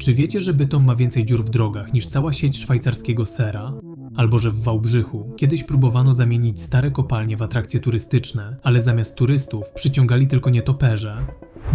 Czy wiecie, że Bytom ma więcej dziur w drogach niż cała sieć szwajcarskiego sera? Albo że w Wałbrzychu kiedyś próbowano zamienić stare kopalnie w atrakcje turystyczne, ale zamiast turystów przyciągali tylko nietoperze?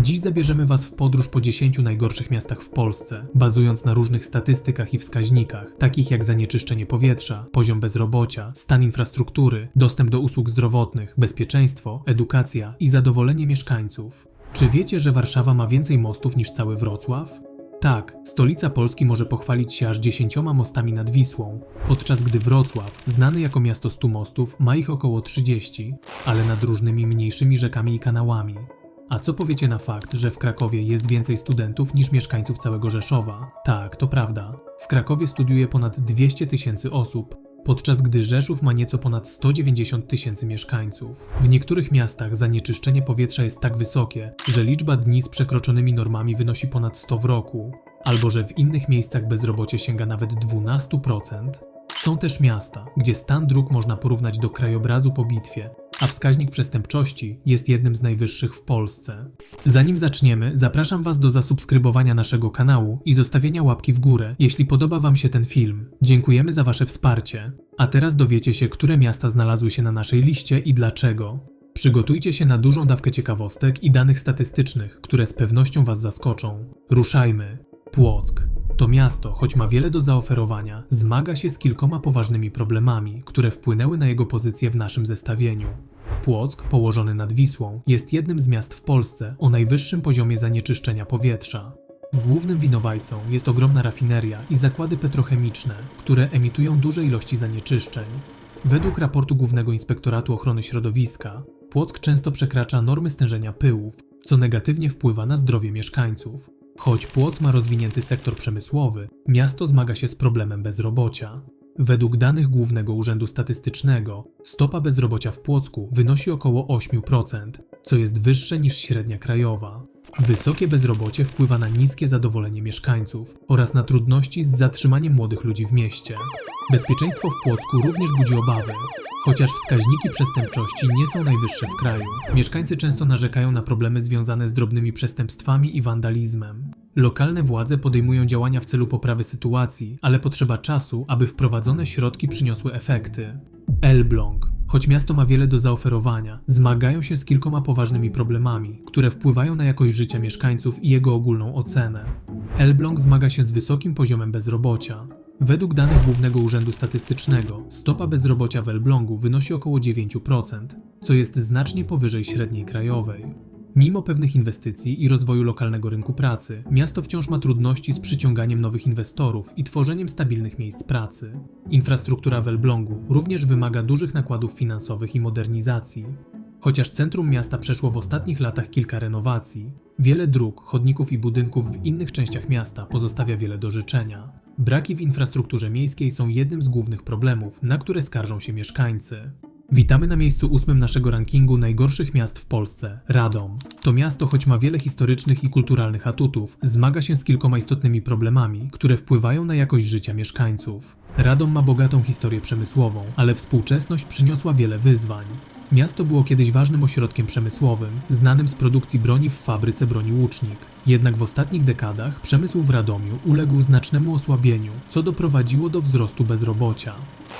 Dziś zabierzemy Was w podróż po 10 najgorszych miastach w Polsce, bazując na różnych statystykach i wskaźnikach, takich jak zanieczyszczenie powietrza, poziom bezrobocia, stan infrastruktury, dostęp do usług zdrowotnych, bezpieczeństwo, edukacja i zadowolenie mieszkańców. Czy wiecie, że Warszawa ma więcej mostów niż cały Wrocław? Tak, stolica Polski może pochwalić się aż dziesięcioma mostami nad Wisłą, podczas gdy Wrocław, znany jako miasto stu mostów, ma ich około 30, ale nad różnymi mniejszymi rzekami i kanałami. A co powiecie na fakt, że w Krakowie jest więcej studentów niż mieszkańców całego Rzeszowa? Tak, to prawda. W Krakowie studiuje ponad 200 tysięcy osób, podczas gdy Rzeszów ma nieco ponad 190 tysięcy mieszkańców. W niektórych miastach zanieczyszczenie powietrza jest tak wysokie, że liczba dni z przekroczonymi normami wynosi ponad 100 w roku, albo że w innych miejscach bezrobocie sięga nawet 12%. Są też miasta, gdzie stan dróg można porównać do krajobrazu po bitwie, a wskaźnik przestępczości jest jednym z najwyższych w Polsce. Zanim zaczniemy, zapraszam Was do zasubskrybowania naszego kanału i zostawienia łapki w górę, jeśli podoba Wam się ten film. Dziękujemy za Wasze wsparcie. A teraz dowiecie się, które miasta znalazły się na naszej liście i dlaczego. Przygotujcie się na dużą dawkę ciekawostek i danych statystycznych, które z pewnością Was zaskoczą. Ruszajmy. Płock. To miasto, choć ma wiele do zaoferowania, zmaga się z kilkoma poważnymi problemami, które wpłynęły na jego pozycję w naszym zestawieniu. Płock, położony nad Wisłą, jest jednym z miast w Polsce o najwyższym poziomie zanieczyszczenia powietrza. Głównym winowajcą jest ogromna rafineria i zakłady petrochemiczne, które emitują duże ilości zanieczyszczeń. Według raportu Głównego Inspektoratu Ochrony Środowiska, Płock często przekracza normy stężenia pyłów, co negatywnie wpływa na zdrowie mieszkańców. Choć Płock ma rozwinięty sektor przemysłowy, miasto zmaga się z problemem bezrobocia. Według danych Głównego Urzędu Statystycznego, stopa bezrobocia w Płocku wynosi około 8%, co jest wyższe niż średnia krajowa. Wysokie bezrobocie wpływa na niskie zadowolenie mieszkańców oraz na trudności z zatrzymaniem młodych ludzi w mieście. Bezpieczeństwo w Płocku również budzi obawy. Chociaż wskaźniki przestępczości nie są najwyższe w kraju, mieszkańcy często narzekają na problemy związane z drobnymi przestępstwami i wandalizmem. Lokalne władze podejmują działania w celu poprawy sytuacji, ale potrzeba czasu, aby wprowadzone środki przyniosły efekty. Elbląg. Choć miasto ma wiele do zaoferowania, zmagają się z kilkoma poważnymi problemami, które wpływają na jakość życia mieszkańców i jego ogólną ocenę. Elbląg zmaga się z wysokim poziomem bezrobocia. Według danych Głównego Urzędu Statystycznego, stopa bezrobocia w Elblągu wynosi około 9%, co jest znacznie powyżej średniej krajowej. Mimo pewnych inwestycji i rozwoju lokalnego rynku pracy, miasto wciąż ma trudności z przyciąganiem nowych inwestorów i tworzeniem stabilnych miejsc pracy. Infrastruktura w Elblągu również wymaga dużych nakładów finansowych i modernizacji. Chociaż centrum miasta przeszło w ostatnich latach kilka renowacji, wiele dróg, chodników i budynków w innych częściach miasta pozostawia wiele do życzenia. Braki w infrastrukturze miejskiej są jednym z głównych problemów, na które skarżą się mieszkańcy. Witamy na miejscu ósmym naszego rankingu najgorszych miast w Polsce Radom. To miasto, choć ma wiele historycznych i kulturalnych atutów, zmaga się z kilkoma istotnymi problemami, które wpływają na jakość życia mieszkańców. Radom ma bogatą historię przemysłową, ale współczesność przyniosła wiele wyzwań. Miasto było kiedyś ważnym ośrodkiem przemysłowym, znanym z produkcji broni w fabryce broni Łucznik. Jednak w ostatnich dekadach przemysł w Radomiu uległ znacznemu osłabieniu, co doprowadziło do wzrostu bezrobocia.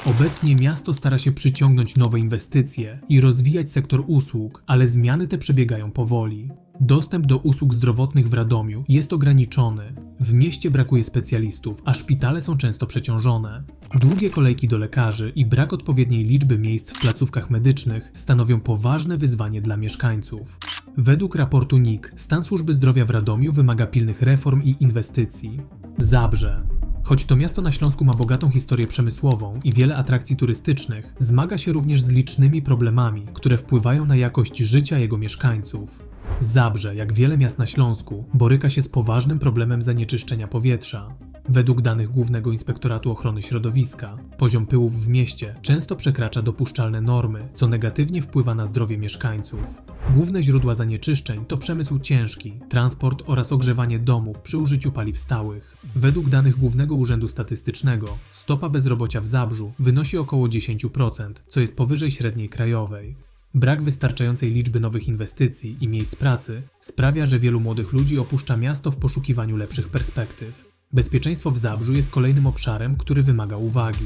Obecnie miasto stara się przyciągnąć nowe inwestycje i rozwijać sektor usług, ale zmiany te przebiegają powoli. Dostęp do usług zdrowotnych w Radomiu jest ograniczony. W mieście brakuje specjalistów, a szpitale są często przeciążone. Długie kolejki do lekarzy i brak odpowiedniej liczby miejsc w placówkach medycznych stanowią poważne wyzwanie dla mieszkańców. Według raportu NIK stan służby zdrowia w Radomiu wymaga pilnych reform i inwestycji. Zabrze. Choć to miasto na Śląsku ma bogatą historię przemysłową i wiele atrakcji turystycznych, zmaga się również z licznymi problemami, które wpływają na jakość życia jego mieszkańców. Zabrze, jak wiele miast na Śląsku, boryka się z poważnym problemem zanieczyszczenia powietrza. Według danych Głównego Inspektoratu Ochrony Środowiska, poziom pyłów w mieście często przekracza dopuszczalne normy, co negatywnie wpływa na zdrowie mieszkańców. Główne źródła zanieczyszczeń to przemysł ciężki, transport oraz ogrzewanie domów przy użyciu paliw stałych. Według danych Głównego Urzędu Statystycznego, stopa bezrobocia w Zabrzu wynosi około 10%, co jest powyżej średniej krajowej. Brak wystarczającej liczby nowych inwestycji i miejsc pracy sprawia, że wielu młodych ludzi opuszcza miasto w poszukiwaniu lepszych perspektyw. Bezpieczeństwo w Zabrzu jest kolejnym obszarem, który wymaga uwagi.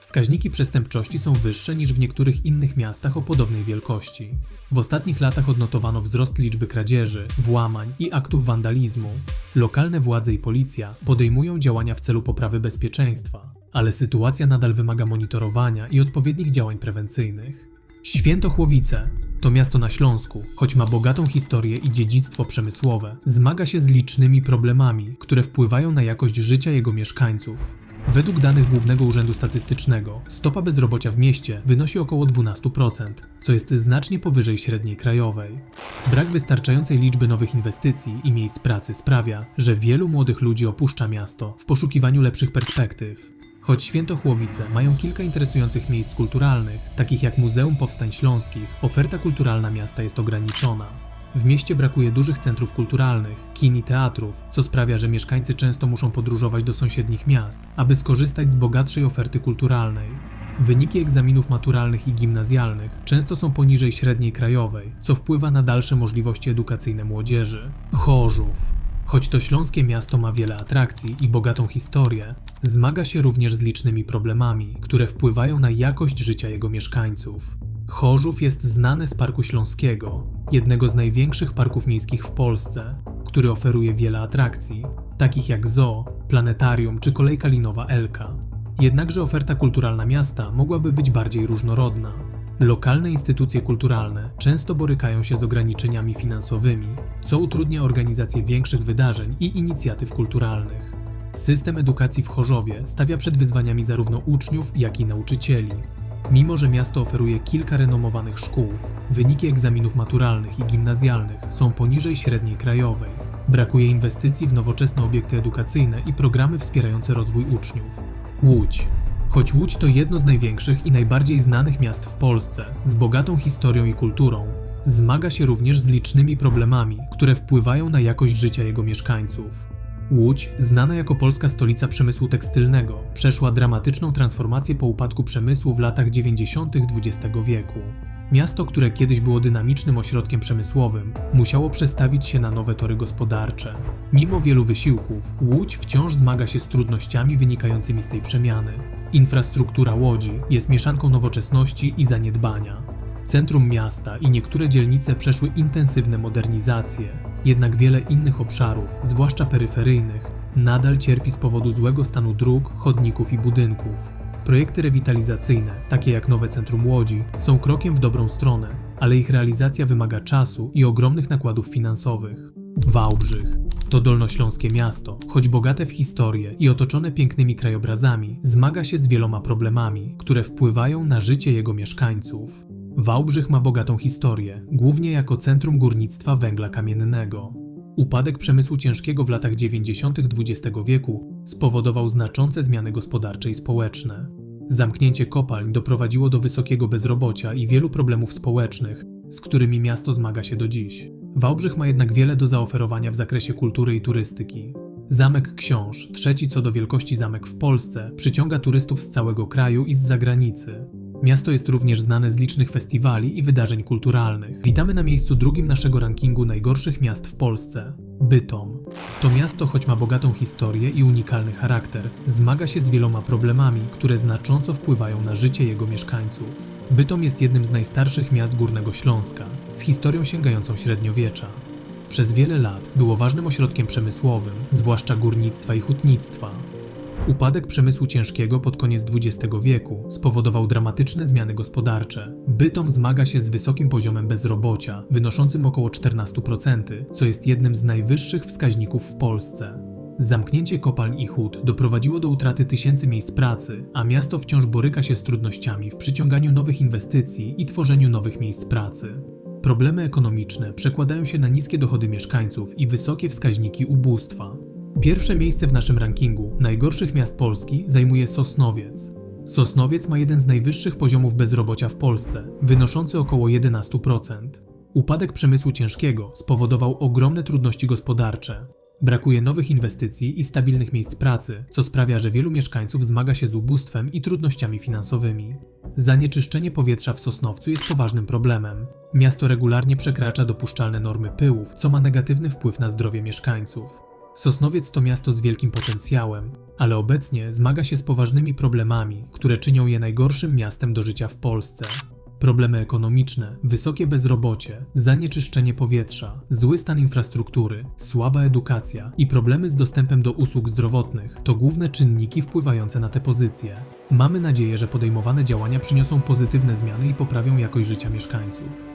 Wskaźniki przestępczości są wyższe niż w niektórych innych miastach o podobnej wielkości. W ostatnich latach odnotowano wzrost liczby kradzieży, włamań i aktów wandalizmu. Lokalne władze i policja podejmują działania w celu poprawy bezpieczeństwa, ale sytuacja nadal wymaga monitorowania i odpowiednich działań prewencyjnych. Świętochłowice to miasto na Śląsku, choć ma bogatą historię i dziedzictwo przemysłowe, zmaga się z licznymi problemami, które wpływają na jakość życia jego mieszkańców. Według danych Głównego Urzędu Statystycznego stopa bezrobocia w mieście wynosi około 12%, co jest znacznie powyżej średniej krajowej. Brak wystarczającej liczby nowych inwestycji i miejsc pracy sprawia, że wielu młodych ludzi opuszcza miasto w poszukiwaniu lepszych perspektyw. Choć Świętochłowice mają kilka interesujących miejsc kulturalnych, takich jak Muzeum Powstań Śląskich, oferta kulturalna miasta jest ograniczona. W mieście brakuje dużych centrów kulturalnych, kin i teatrów, co sprawia, że mieszkańcy często muszą podróżować do sąsiednich miast, aby skorzystać z bogatszej oferty kulturalnej. Wyniki egzaminów maturalnych i gimnazjalnych często są poniżej średniej krajowej, co wpływa na dalsze możliwości edukacyjne młodzieży. Chorzów. Choć to śląskie miasto ma wiele atrakcji i bogatą historię, zmaga się również z licznymi problemami, które wpływają na jakość życia jego mieszkańców. Chorzów jest znany z Parku Śląskiego, jednego z największych parków miejskich w Polsce, który oferuje wiele atrakcji, takich jak zoo, planetarium czy kolejka linowa Elka. Jednakże oferta kulturalna miasta mogłaby być bardziej różnorodna. Lokalne instytucje kulturalne często borykają się z ograniczeniami finansowymi, co utrudnia organizację większych wydarzeń i inicjatyw kulturalnych. System edukacji w Chorzowie stawia przed wyzwaniami zarówno uczniów, jak i nauczycieli. Mimo, że miasto oferuje kilka renomowanych szkół, wyniki egzaminów maturalnych i gimnazjalnych są poniżej średniej krajowej. Brakuje inwestycji w nowoczesne obiekty edukacyjne i programy wspierające rozwój uczniów. Łódź. Choć Łódź to jedno z największych i najbardziej znanych miast w Polsce, z bogatą historią i kulturą, zmaga się również z licznymi problemami, które wpływają na jakość życia jego mieszkańców. Łódź, znana jako polska stolica przemysłu tekstylnego, przeszła dramatyczną transformację po upadku przemysłu w latach 90. XX wieku. Miasto, które kiedyś było dynamicznym ośrodkiem przemysłowym, musiało przestawić się na nowe tory gospodarcze. Mimo wielu wysiłków, Łódź wciąż zmaga się z trudnościami wynikającymi z tej przemiany. Infrastruktura Łodzi jest mieszanką nowoczesności i zaniedbania. Centrum miasta i niektóre dzielnice przeszły intensywne modernizacje, jednak wiele innych obszarów, zwłaszcza peryferyjnych, nadal cierpi z powodu złego stanu dróg, chodników i budynków. Projekty rewitalizacyjne, takie jak nowe centrum Łodzi, są krokiem w dobrą stronę, ale ich realizacja wymaga czasu i ogromnych nakładów finansowych. Wałbrzych to dolnośląskie miasto, choć bogate w historię i otoczone pięknymi krajobrazami, zmaga się z wieloma problemami, które wpływają na życie jego mieszkańców. Wałbrzych ma bogatą historię, głównie jako centrum górnictwa węgla kamiennego. Upadek przemysłu ciężkiego w latach 90. XX wieku spowodował znaczące zmiany gospodarcze i społeczne. Zamknięcie kopalń doprowadziło do wysokiego bezrobocia i wielu problemów społecznych, z którymi miasto zmaga się do dziś. Wałbrzych ma jednak wiele do zaoferowania w zakresie kultury i turystyki. Zamek Książ, trzeci co do wielkości zamek w Polsce, przyciąga turystów z całego kraju i z zagranicy. Miasto jest również znane z licznych festiwali i wydarzeń kulturalnych. Witamy na miejscu drugim naszego rankingu najgorszych miast w Polsce. Bytom. To miasto, choć ma bogatą historię i unikalny charakter, zmaga się z wieloma problemami, które znacząco wpływają na życie jego mieszkańców. Bytom jest jednym z najstarszych miast Górnego Śląska, z historią sięgającą średniowiecza. Przez wiele lat było ważnym ośrodkiem przemysłowym, zwłaszcza górnictwa i hutnictwa. Upadek przemysłu ciężkiego pod koniec XX wieku spowodował dramatyczne zmiany gospodarcze. Bytom zmaga się z wysokim poziomem bezrobocia, wynoszącym około 14%, co jest jednym z najwyższych wskaźników w Polsce. Zamknięcie kopalń i hut doprowadziło do utraty tysięcy miejsc pracy, a miasto wciąż boryka się z trudnościami w przyciąganiu nowych inwestycji i tworzeniu nowych miejsc pracy. Problemy ekonomiczne przekładają się na niskie dochody mieszkańców i wysokie wskaźniki ubóstwa. Pierwsze miejsce w naszym rankingu najgorszych miast Polski zajmuje Sosnowiec. Sosnowiec ma jeden z najwyższych poziomów bezrobocia w Polsce, wynoszący około 11%. Upadek przemysłu ciężkiego spowodował ogromne trudności gospodarcze. Brakuje nowych inwestycji i stabilnych miejsc pracy, co sprawia, że wielu mieszkańców zmaga się z ubóstwem i trudnościami finansowymi. Zanieczyszczenie powietrza w Sosnowcu jest poważnym problemem. Miasto regularnie przekracza dopuszczalne normy pyłów, co ma negatywny wpływ na zdrowie mieszkańców. Sosnowiec to miasto z wielkim potencjałem, ale obecnie zmaga się z poważnymi problemami, które czynią je najgorszym miastem do życia w Polsce. Problemy ekonomiczne, wysokie bezrobocie, zanieczyszczenie powietrza, zły stan infrastruktury, słaba edukacja i problemy z dostępem do usług zdrowotnych to główne czynniki wpływające na te pozycje. Mamy nadzieję, że podejmowane działania przyniosą pozytywne zmiany i poprawią jakość życia mieszkańców.